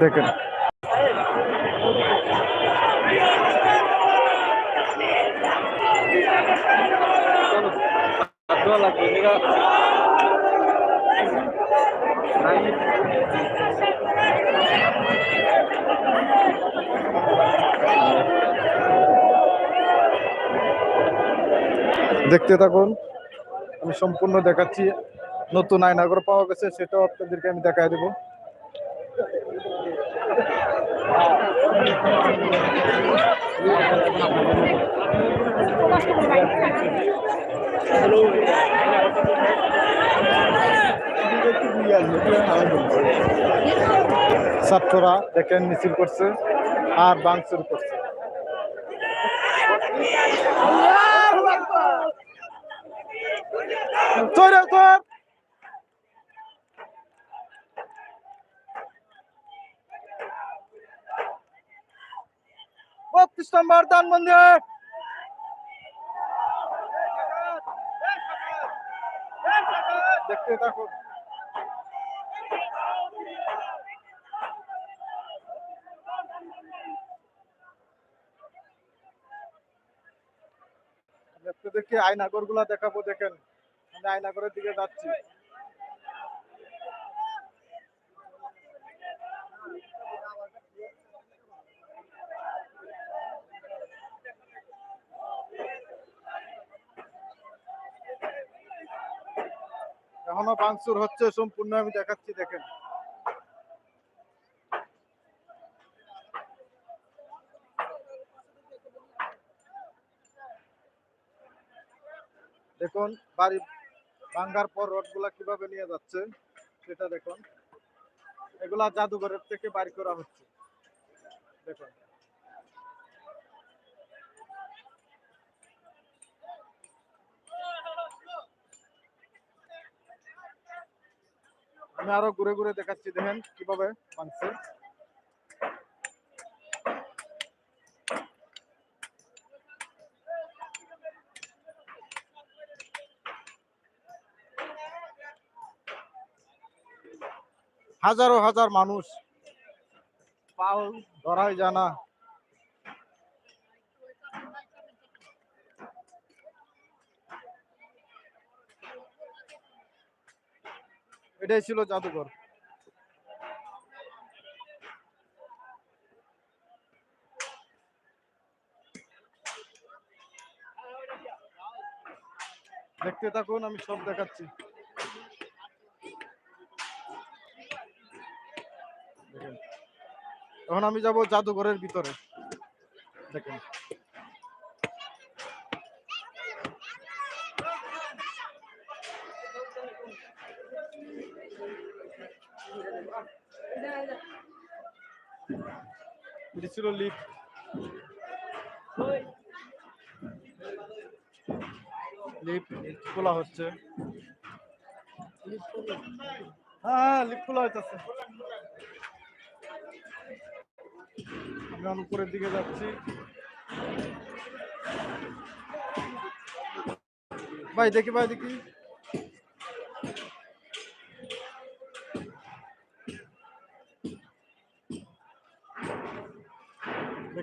দেখেন। দেখতে থাকুন আমি সম্পূর্ণ দেখাচ্ছি। নতুন আয়নাগর পাওয়া গেছে, সেটাও আপনাদেরকে আমি দেখাই দেবো। ছাত্ররা দেখেন মিছিল করছে আর বাংচুর করছে। চলে চল বত্রিশ নম্বর দান মন্দির। দেখতে থাকুন। আপনাদেরকে আয়নাগরগুলা দেখাবো, দেখেন। আমি আয়নাগরের দিকে যাচ্ছি। এখনও বাংসুর হচ্ছে, সম্পূর্ণ আমি দেখাচ্ছি, দেখেন। দেখুন, বাড়ি ভাঙ্গার পর রডগুলা কীভাবে নিয়ে যাচ্ছে, সেটা দেখুন। এগুলা জাদুঘরের থেকে বাড়ি করা হচ্ছে। দেখুন। আমি আরও ঘুরে ঘুরে দেখাচ্ছি দেখেন কীভাবে ভাঙছে হাজারো হাজার মানুষ পাও ধরাই জানা এটাই ছিল জাদুঘর। দেখতে থাকুন আমি সব দেখাচ্ছি। এখন আমি যাব জাদুঘরের ভিতরে। দেখেন। ছিল লিফট লিফট খোলা হচ্ছে। হ্যাঁ লিফট খোলা হইতেছে। আমি উপরের দিকে যাচ্ছি। ভাই, দেখি ভাই, দেখি।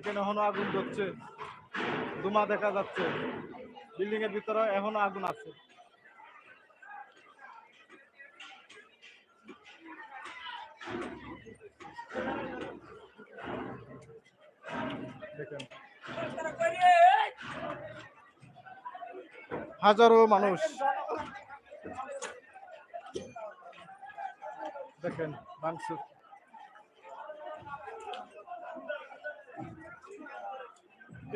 দেখেন এখনও আগুন জ্বলছে। ধুমা দেখা যাচ্ছে। বিল্ডিং এর ভিতরে এখনও আগুন আছে। হাজারো মানুষ। দেখেন মাংসুর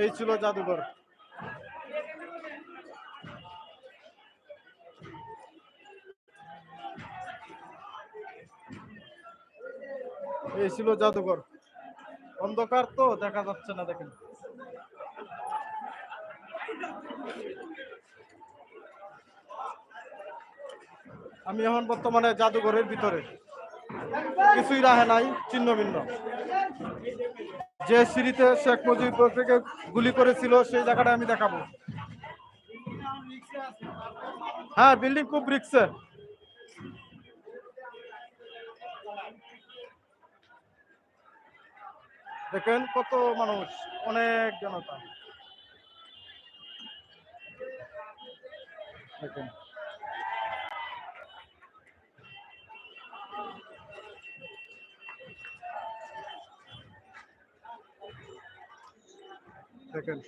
এই ছিল জাদুঘর। এই ছিল জাদুঘর। অন্ধকার তো, দেখা যাচ্ছে না দেখেন। আমি এখন বর্তমানে জাদুঘরের ভিতরে। কিছুই রাহে নাই ছিন্ন ভিন্ন যে সিঁড়িতে শেখ মুজিবকে গুলি করেছিল, সেই জায়গাটা আমি দেখাবো। হ্যাঁ বিল্ডিং খুব রিক্সে। দেখেন কত মানুষ, অনেক জনতা। দেখেন। দেখেন।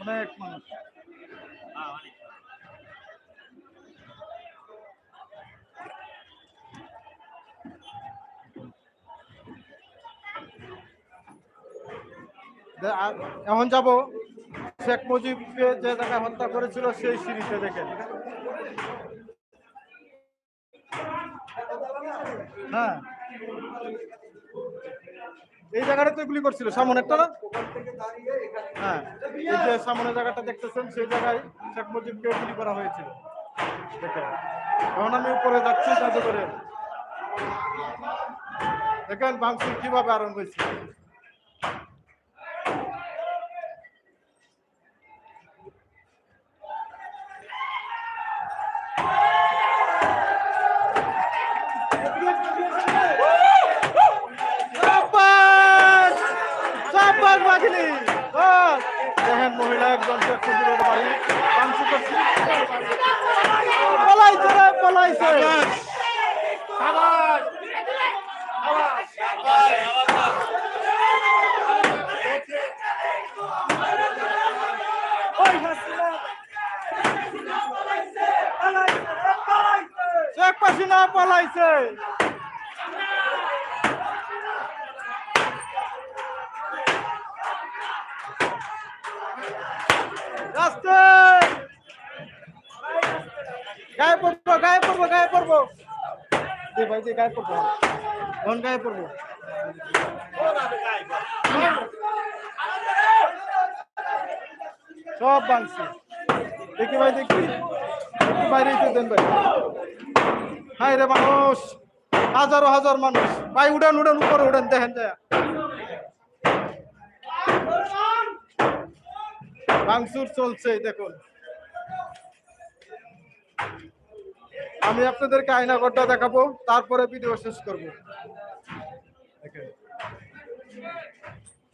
অনেক মানুষ। এখন যাব। শেখ মুজিবকে যে জায়গায় হত্যা করেছিল সেই সিঁড়িতে দেখেন। হ্যাঁ। এই জায়গাটা তো গুলি করছিল, সামনে একটা না? হ্যাঁ এই যে সামনে জায়গাটা দেখতেছেন, সেই জায়গায় শেখ মুজিবকে গুলি করা হয়েছিল। এখন আমি উপরে যাচ্ছি জাদুঘরে। দেখেন বাংসুর কীভাবে আরম্ভ হয়েছে। দেখেন মহিলা একজন শেখ মুজিবের বাড়ি মাংস পলাইছে রে, পলাইছে। শেখ হাসিনা পলাইছে। রাস্তায় গায়ে পড়ব গায়ে পড়ব গায়ে পড়ব দে ভাই দে গায়ে পড়ব কোন গায়ে পড়ব সব বাংছি দেখি ভাই দেখি একটু বাইরে একটু দেন ভাই হাই রে মানুষ হাজারো হাজার মানুষ ভাই উড়ান উড়ান উপরে উড়ান দেখেন যায় ভাঙচুর চলছে দেখুন। আমি আপনাদেরকে আয়নাঘরটা দেখাবো, তারপরে ভিডিও শেষ করব।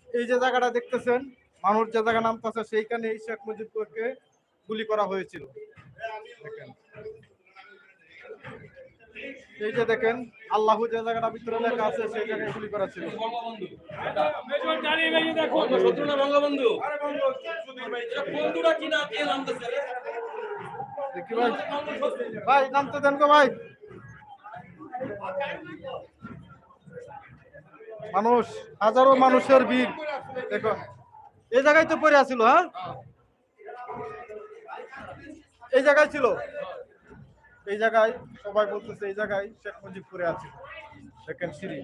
এই যে জায়গাটা দেখতেছেন, মানুষ যে জায়গা নামতেছে, সেইখানে এই শেখ মুজিবকে গুলি করা হয়েছিল। এই যে দেখেন, আল্লাহ যে জায়গাটা ভিতরে লেখা আছে, সেই জায়গায় গুলি করা ছিল। ভাই, নামতে দেন গো ভাই। মানুষ, হাজারো মানুষের ভিড়। দেখো, এই জায়গায় তো পড়ে আছিল হ্যাঁ? এই জায়গায় ছিল। এই জায়গায়, সবাই বলতেছে এই জায়গায় শেখ মুজিব পড়ে আছে। দেখেন সিঁড়ি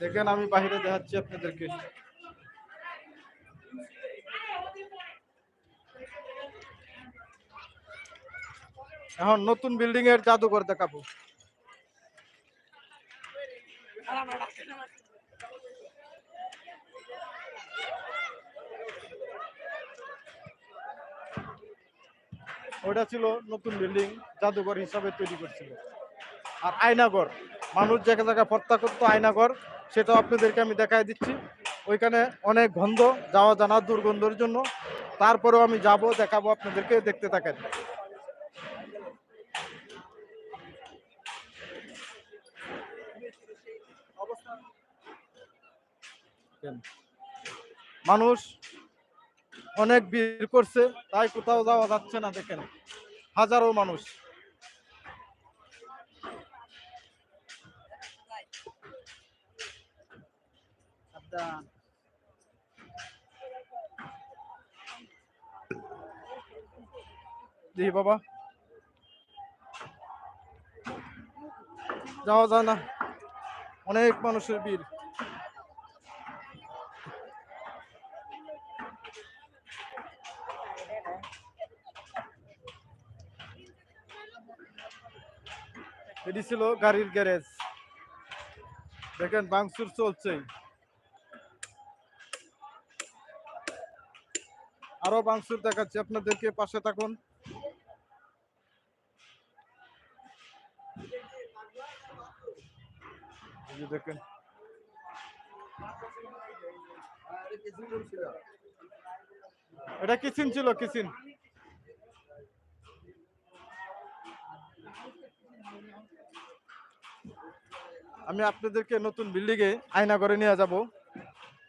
দেখেন, আমি বাহিরে দেখাচ্ছি আপনাদেরকে। এখন নতুন বিল্ডিং এর জাদুঘর দেখাবো। ওটা ছিল নতুন বিল্ডিং জাদুঘর হিসাবে তৈরি করছিল। আর আয়নাগর মানুষ জায়গা জায়গায় হত্যা করতো আয়নাঘর, সেটাও আপনাদেরকে আমি দেখাই দিচ্ছি। ওইখানে অনেক গন্ধ, যাওয়া জানা, দুর্গন্ধের জন্য। তারপরেও আমি যাব, দেখাবো আপনাদেরকে, দেখতে থাকেন। মানুষ অনেক ভিড় করছে, তাই কোথাও যাওয়া যাচ্ছে না, দেখেন। হাজারো মানুষ। দেখি বাবা। যাওয়া যায় না। অনেক মানুষের ভিড়। এটি ছিল গাড়ির গ্যারেজ। দেখেন বাংসুর চলছে। আরও বাংসুর দেখাচ্ছি, আপনাদেরকে পাশে থাকুন। দেখেন। এটা কিচেন ছিল, কিচেন। আমি আপনাদেরকে নতুন বিল্ডিংয়ে আয়না করে নিয়ে যাব,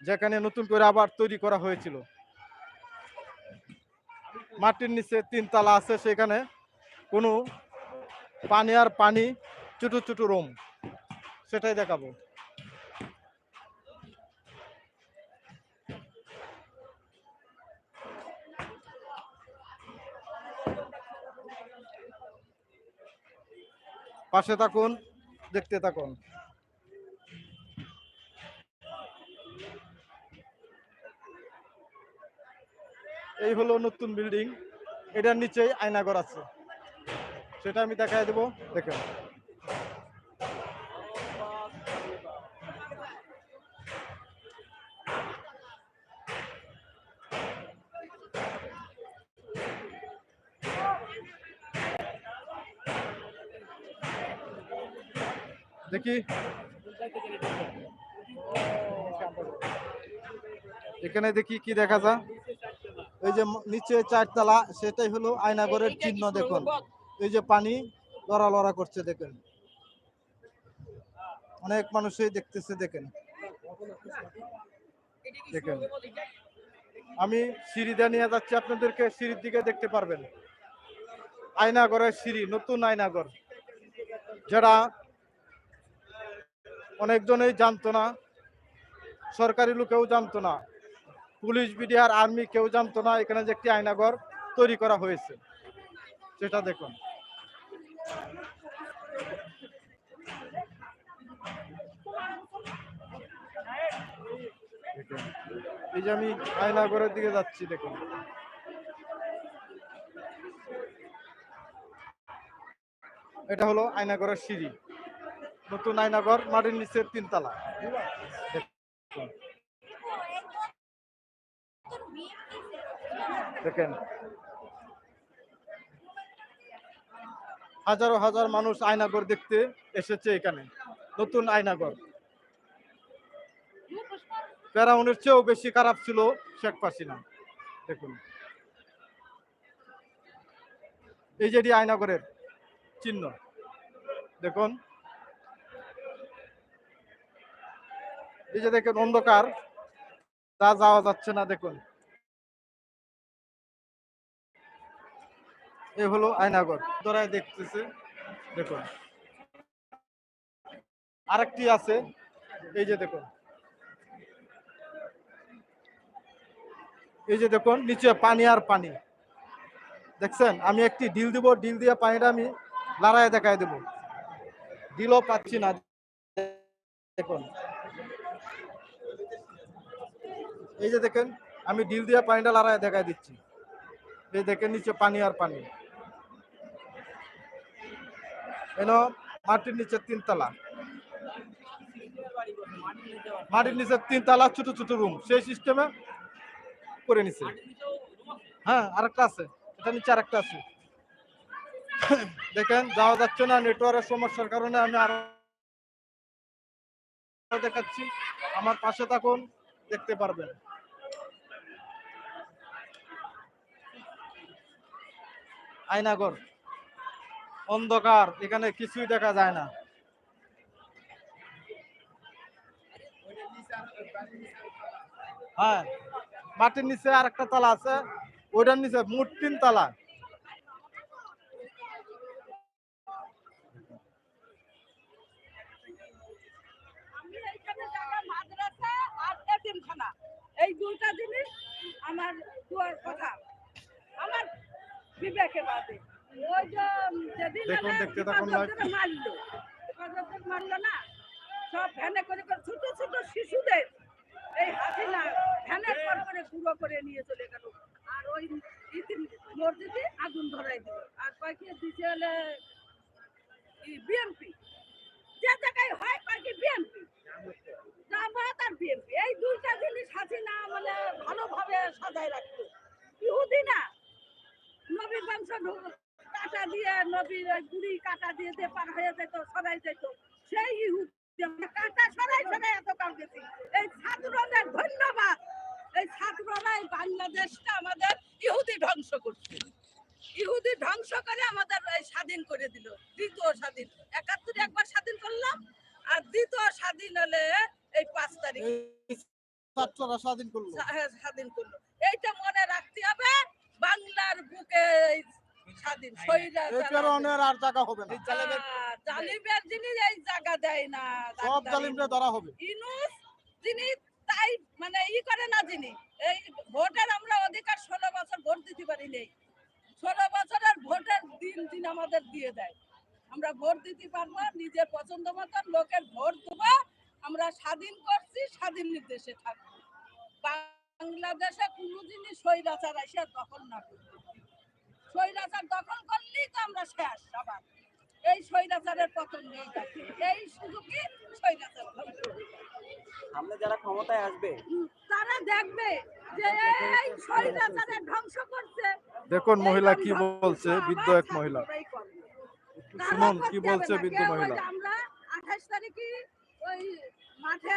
যেখানে নতুন করে আবার তৈরি করা হয়েছিল। মাটির নিচে তিন তালা আছে, সেখানে কোনো পানি আর পানি, ছোটো ছোটো রুম, সেটাই দেখাবো। পাশে থাকুন, দেখতে থাকুন। এই হলো নতুন বিল্ডিং, এটার নিচেই আয়নাগর আছে। সেটা আমি দেখাই দেবো দেখেন দেখি এখানে দেখি কি দেখা যায়। এই যে নিচে চারতলা, সেটাই হলো আয়নাগরের চিহ্ন দেখুন। এই যে পানি লড়ালড়া করছে, দেখেন। অনেক মানুষই দেখতেছে, দেখেন। দেখেন। আমি সিঁড়িটা নিয়ে যাচ্ছি, আপনাদেরকে সিঁড়ির দিকে দেখতে পারবেন। আয়নাগরের সিঁড়ি, নতুন আয়নাগর। যারা অনেকজনেই জানতো না। সরকারি লোকেও জানতো না। পুলিশ, বিডিআর, আর্মি কেউ জানতো না এখানে যে একটি আয়নাঘর তৈরি করা হয়েছে। সেটা দেখুন। এই যে আমি আয়নাঘরের দিকে যাচ্ছি, দেখুন। এটা হলো আয়নাঘরের সিঁড়ি। নতুন আয়নাঘর মাটির নিচের তিনতলা। দেখেন। হাজারো হাজার মানুষ আয়নাঘর দেখতে এসেছে এখানে, নতুন আয়নাঘর প্যারাউনের চেয়েও বেশি খারাপ ছিল শেখ হাসিনা, দেখুন। এই যেটি আয়নাঘরের চিহ্ন, দেখুন। এই যে দেখেন অন্ধকার, তা যাওয়া যাচ্ছে না, দেখুন। এ হলো আয়নাগর ধরায় দেখতেছে, দেখুন। আরেকটি আছে, এই যে দেখুন। এই যে দেখুন, নিচে পানি আর পানি। দেখছেন? আমি একটি ডিল দিব, ডিল দিয়ে পানিটা আমি লড়াইয়ে দেখাই দেব। ডিলও পাচ্ছি না, দেখুন। এই যে দেখেন, আমি ডিল দিয়ে পানিটা লড়াইয়ে দেখাই দিচ্ছি। এই দেখেন নিচে পানি আর পানি। এন মাটির নিচে তিনতলা। মাটির নিচে তিনতলা ছোট ছোট রুম, সেই সিস্টেমে করে নিছে। হ্যাঁ আরেকটা আছে, এটা নিচে আরেকটা আছে। দেখেন, যাওয়া যাচ্ছে না নেটওয়ার্কের সমস্যার কারণে আমি আরও দেখাচ্ছি। আমার পাশে থাকুন, দেখতে পারবেন। আয়নাগর অন্ধকার, এখানে কিছুই দেখা যায় না। হ্যাঁ মাটির নিচে আর একটা তালা আছে, ওইটার নিচে মোট তিন তালা। এই দুইটা জিনিস আমার কথা। আমার বিবেকে বাদে। ওই যে যেদিন দেখুন, দেখতে থাকুন মারলো না সব ভ্যানে করে করে ছোট ছোট শিশুদের এই হাসিনা ভ্যানে করে করে গুঁড়ো করে নিয়ে চলে গেল। আর ওই মসজিদে আগুন ধরাই দিল। আর হলে যে জায়গায় হয় কয়েকটি বিএমপি জামাত আর বিএনপি এই দুইটা জিনিস হাসিনা মানে ভালোভাবে সাজায় রাখতো। ঢু- কাটা দিয়ে নবীর গুড়ি কাটা দিয়ে যে পার হয়ে যেত সরাই যেত। সেই ইহুদি কাটা সরাই সরাই এত কাম গেছি। এই ছাত্রদের ধন্যবাদ। এই ছাত্ররাই বাংলাদেশটা আমাদের ইহুদি ধ্বংস করছে। ইহুদি ধ্বংস করে আমাদের স্বাধীন করে দিল দ্বিতীয় স্বাধীন। একাত্তরে একবার স্বাধীন করলাম আর দ্বিতীয় স্বাধীন হলে এই পাঁচ তারিখ ছাত্ররা স্বাধীন করল। হ্যাঁ, স্বাধীন করল। এইটা মনে রাখতে হবে বাংলার বুকে এই স্বাধীন স্বৈরা এই প্রেরণের আর জায়গা হবে না। জালিমের জিনিস এই জায়গা দেয় না সব ডাক্তার ধরা হবে। ইনুস যিনি তাই মানে ই করে না যিনি এই ভোটের আমরা অধিকার ষোলো বছর ভোট দিতে পারি নেই। ষোলো বছরের ভোটের দিন দিন আমাদের দিয়ে দেয়। আমরা ভোট দিতে পারব নিজের পছন্দ মতন লোকের ভোট দেবো আমরা স্বাধীন করছি স্বাধীন নির্দেশে থাকব। বাংলাদেশে কোনো জিনিস স্বৈরাচার এসে দখল না করবে। স্বৈরাচার দখল করলেই তো আমরা শেষ আবার। এই স্বৈরাচারের পতন নেই এই সুযোগে স্বৈরাচার। সামনে যারা ক্ষমতায় আসবে তারা দেখবে যে এই স্বৈরাচারের ধ্বংস করছে। দেখুন মহিলা কি বলছে? বৃদ্ধ এক মহিলা। শুনুন কি বলছে বৃদ্ধ মহিলা। আমরা আঠাশ তারিখে ওই মাঠে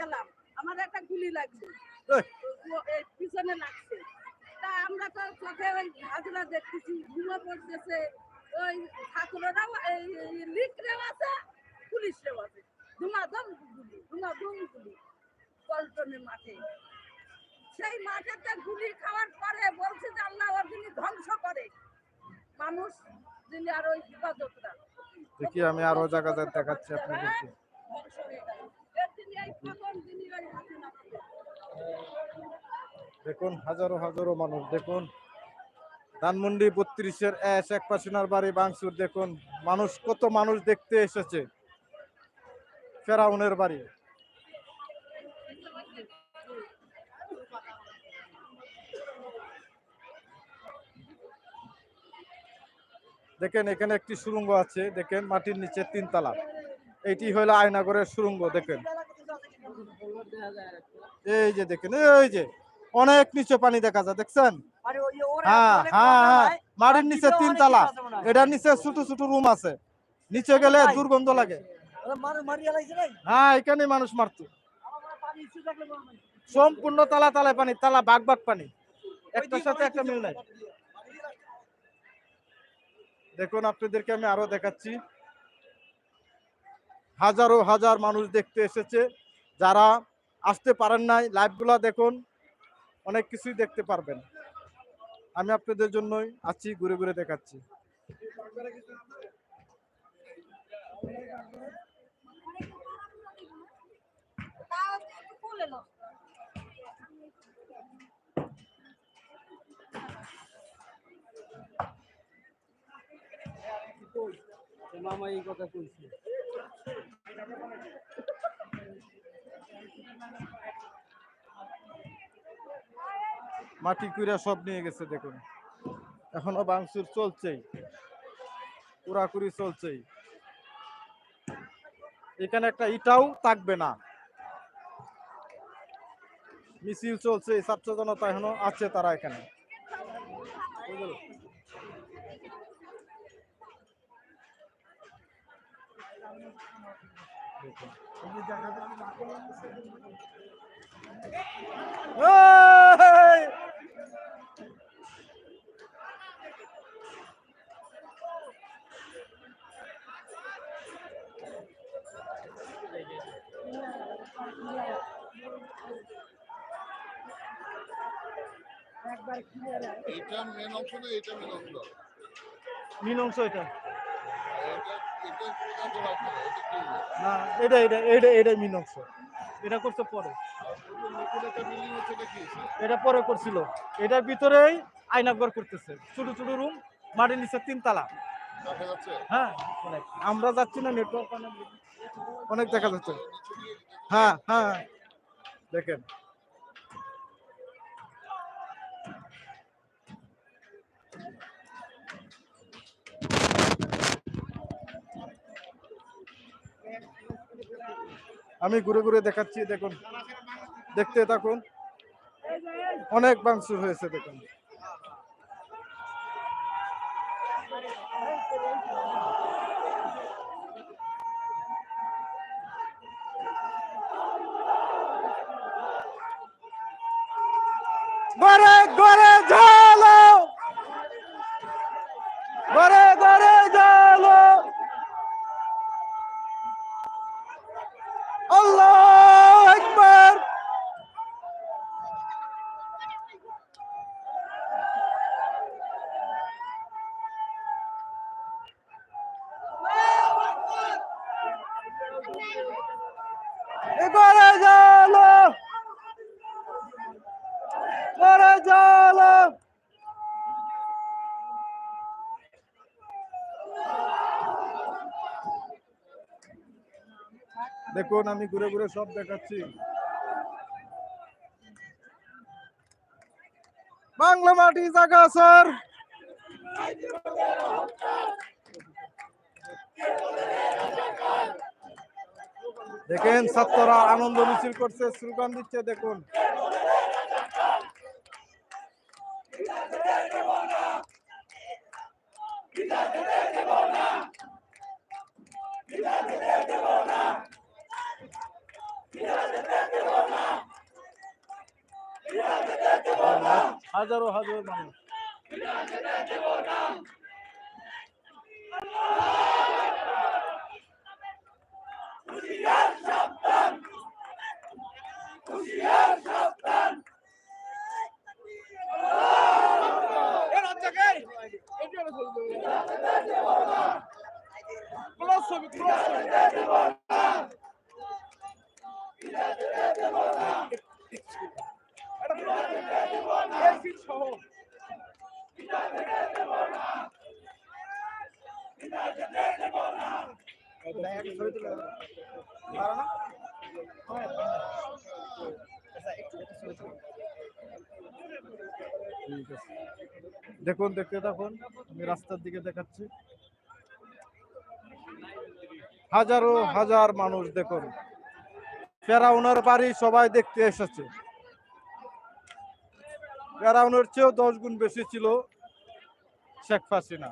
গেলাম। আমার একটা গুলি লাগছে। পিছনে লাগছে। তা আমরা তো চোখে ওই হাজরা দেখতেছি ঘুমো পড়তেছে। ওই ঠাকুরেরাও এই লিকরেও আছে পুলিশরেও আছে। ধুমাধম গুলি ধুমাধুম গুলি। পল্টনের মাঠে। সেই মাঠেতে গুলি খাওয়ার পরে বলছে যে আল্লাহ ওর যিনি ধ্বংস করে মানুষ যিনি আর ওই হেফাজতরা। দেখি আমি আরও জায়গা দেখাচ্ছি আপনাদেরকে। ধ্বংস হয়ে গেল। দেখুন, হাজারো হাজারো মানুষ, দেখুন। ধানমন্ডি বত্রিশের এস, এক পাশিনার বাড়ি বাংসুর, দেখুন। মানুষ, কত মানুষ দেখতে এসেছে ফেরাউনের বাড়ি। দেখেন, এখানে একটি সুড়ঙ্গ আছে, দেখেন, মাটির নিচে তিনতলা। এটি হলো আয়নাগরের সুড়ঙ্গ দেখেন। এই যে দেখেন এই যে অনেক নিচে পানি দেখা যায় দেখছেন? হ্যাঁ হ্যাঁ হ্যাঁ মাটির নিচে নিচেও তিন তালা। কিছু আছে হয়। এটার নিচে ছোট ছোট রুম আছে। নিচে গেলে দুর্গন্ধ লাগে। হ্যাঁ এখানে মানুষ মারতো। সম্পূর্ণ তালা তালায় পানি তালা বাগ বাগ পানি। একটার সাথে একটা মিল নাই। দেখুন আপনাদেরকে আমি আরও দেখাচ্ছি। হাজারো হাজার মানুষ দেখতে এসেছে। যারা আসতে পারেন নাই, লাইভগুলো দেখুন, অনেক কিছুই দেখতে পারবেন। আমি আপনাদের জন্যই আছি, ঘুরে ঘুরে দেখাচ্ছি। মামা এই কথা কইছে। মাটি কুইরা সব নিয়ে গেছে দেখুন। এখনও বাংসুর চলছেই। কুড়াকুড়ি চলছেই। এখানে একটা ইটাও থাকবে না। মিছিল চলছে ছাত্র জনতা এখনও আছে তারা এখানে! এটা মেন অংশ না এটা মেন অংশ? মিল অংশ এটা এটা এটা প্রধান তো রাখবে না, এটা এটা এটা এটা মিল অংশ এটা করছে পরে। এটা পরে করছিল। এটার ভিতরেই আয়নাঘর করতেছে। ছোট ছোট রুম মাটির নিচে তিনতলা। হ্যাঁ আমরা যাচ্ছি না নেটওয়ার্ক অনেক দেখা যাচ্ছে। হ্যাঁ হ্যাঁ হ্যাঁ। দেখেন। আমি ঘুরে ঘুরে দেখাচ্ছি দেখুন। দেখতে থাকুন। অনেক বাংসুর হয়েছে দেখুন। ঘরে ঘরে দেখুন, আমি ঘুরে ঘুরে সব দেখাচ্ছি। বাংলা মাটি জাগা, স্যার। দেখেন, ছাত্ররা আনন্দ মিছিল করছে, স্লোগান দিচ্ছে, দেখুন। হাজারো হাজারো মানুষ। দেখুন, দেখতে থাকুন, আমি রাস্তার দিকে দেখাচ্ছি। হাজারো হাজার মানুষ দেখুন, ফেরাউনের বাড়ি সবাই দেখতে এসেছে। ফেরাউনের চেয়েও দশ গুণ বেশি ছিল শেখ হাসিনা।